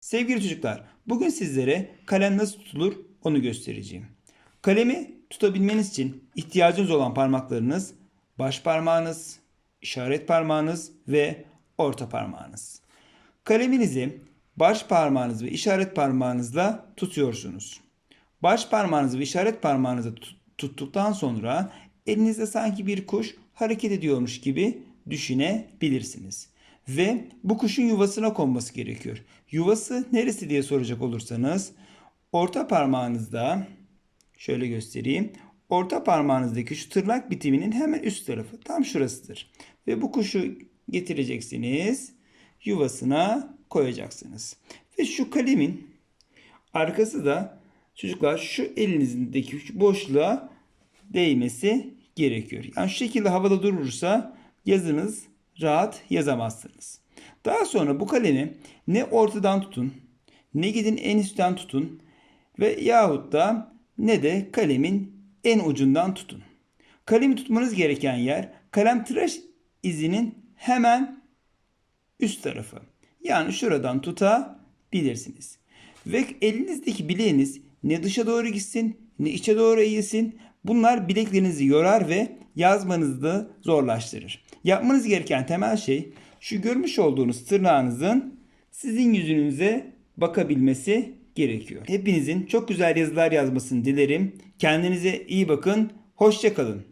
Sevgili çocuklar, bugün sizlere kalem nasıl tutulur onu göstereceğim. Kalemi tutabilmeniz için ihtiyacınız olan parmaklarınız baş parmağınız, işaret parmağınız ve orta parmağınız. Kaleminizi baş parmağınız ve işaret parmağınızla tutuyorsunuz. Baş parmağınızı ve işaret parmağınızı tut- tuttuktan sonra elinizde sanki bir kuş hareket ediyormuş gibi düşünebilirsiniz. Ve bu kuşun yuvasına konması gerekiyor. Yuvası neresi diye soracak olursanız orta parmağınızda şöyle göstereyim. Orta parmağınızdaki şu tırnak bitiminin hemen üst tarafı tam şurasıdır. Ve bu kuşu getireceksiniz. Yuvasına koyacaksınız. Ve şu kalemin arkası da çocuklar şu elinizdeki şu boşluğa değmesi gerekiyor. Yani şu şekilde havada durursa yazınız rahat yazamazsınız. Daha sonra bu kalemi ne ortadan tutun ne gidin en üstten tutun ve yahut da ne de kalemin en ucundan tutun. Kalemi tutmanız gereken yer kalem tıraş izinin hemen üst tarafı. Yani şuradan tutabilirsiniz. Ve elinizdeki bileğiniz ne dışa doğru gitsin ne içe doğru eğilsin. Bunlar bileklerinizi yorar ve yazmanızı da zorlaştırır. Yapmanız gereken temel şey şu görmüş olduğunuz tırnağınızın sizin yüzünüze bakabilmesi gerekiyor. Hepinizin çok güzel yazılar yazmasını dilerim. Kendinize iyi bakın. Hoşçakalın.